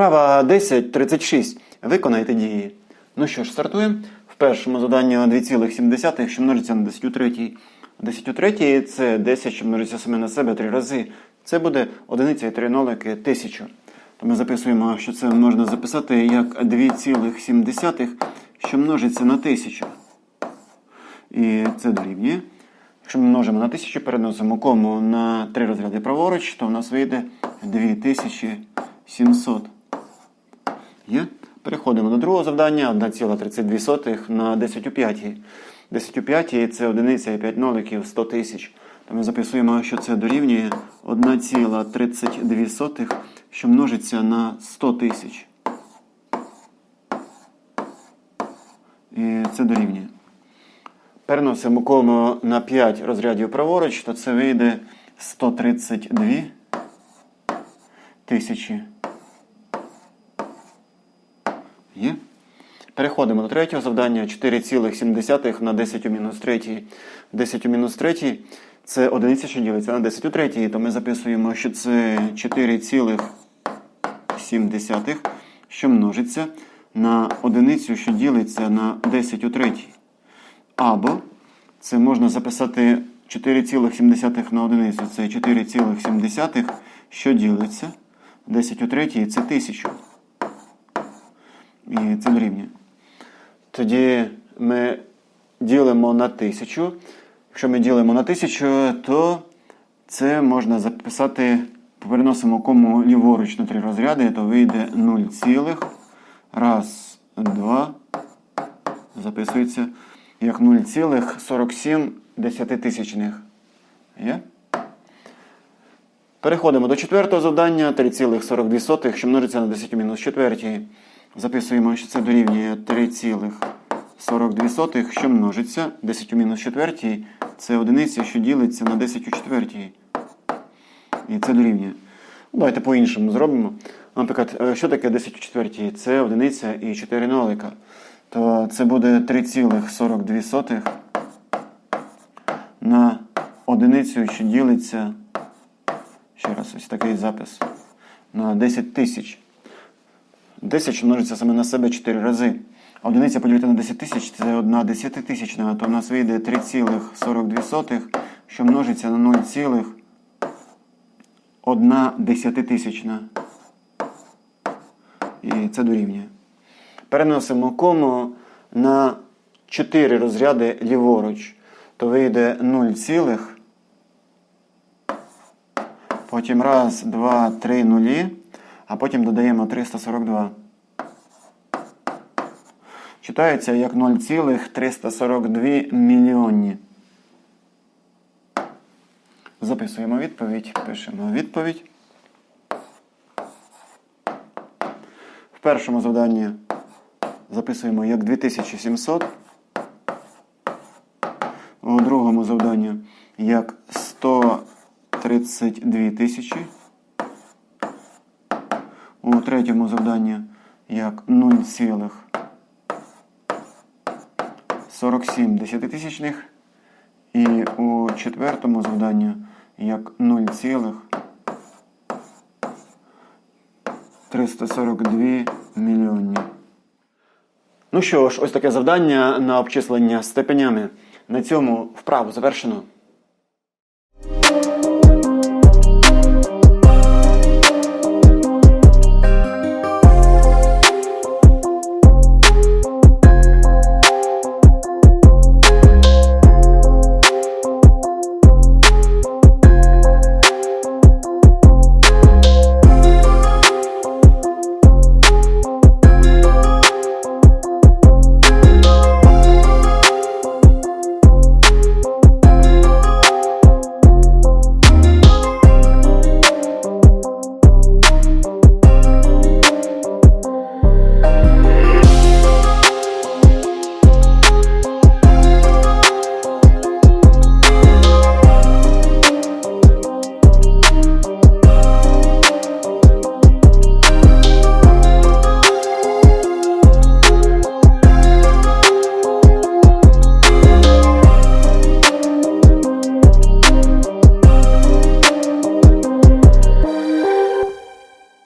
Вправа 10.36. Виконайте дії. Ну що ж, стартуємо. В першому заданні 2,7, що множиться на 10 у третій. 10 у третій – це 10, що множиться саме на себе три рази. Це буде одиниця і три нолики тисячу. То ми записуємо, що це можна записати як 2,7, що множиться на тисячу. І це дорівнює. Якщо ми множимо на 1000, переносимо кому на 3 розряди праворуч, то в нас вийде 2700. Є? Переходимо до другого завдання. 1,32 на 10 у 5. 10 у 5 це одиниця і 5 ноликів 100 тисяч. То ми записуємо, що це дорівнює 1,32, що множиться на 100 тисяч. І це дорівнює. Переносимо кому на 5 розрядів праворуч, то це вийде 132 тисячі. Є? Переходимо до третього завдання. 4,7 на 10 у мінус 3. 10 у мінус 3 це одиниця, що ділиться на 10 у 3. То ми записуємо, що це 4,7, що множиться на одиницю, що ділиться на 10 у 3. Або це можна записати 4,7 на одиницю. Це 4,7, що ділиться. 10 у третій це 1000. І це дорівнює. Тоді ми ділимо на 1000. Якщо ми ділимо на 1000, то це можна записати, переносимо кому ліворуч на три розряди, то вийде 0, цілих. раз, два. Записується як 0,47 десятитисячних. Є? Переходимо до четвертого завдання 3,42, що множиться на 10 мінус 4. Записуємо, що це дорівнює 3,42, що множиться 10 у мінус 4. Це одиниця, що ділиться на 10 у 4. І це дорівнює. Ну, Давайте по-іншому зробимо. Наприклад, е, що таке 10 у 4? Це одиниця і 4 нолика. То це буде 3,42 на одиницю, що ділиться. Ще раз ось такий запис. На 10 тисяч. 10 що множиться саме на себе 4 рази. А одиниця поділити на 10 тисяч це одна десятитисячна, то в нас вийде 3,42, що множиться на 0,1 десятитисячна. І це дорівнює. Переносимо кому на 4 розряди ліворуч, то вийде 0, цілих. Потім раз, два, три нулі, а потім додаємо 342. Читається як 0,342 мільйонні. Записуємо відповідь, пишемо відповідь. В першому завданні записуємо як 2700. У другому завданні як 132 тисячі. У третьому завданні як 0,47 десятитисячних. І у четвертому завданні як 0,342 мільйонні. Ну що ж, ось таке завдання на обчислення степенями. На цьому вправу завершено.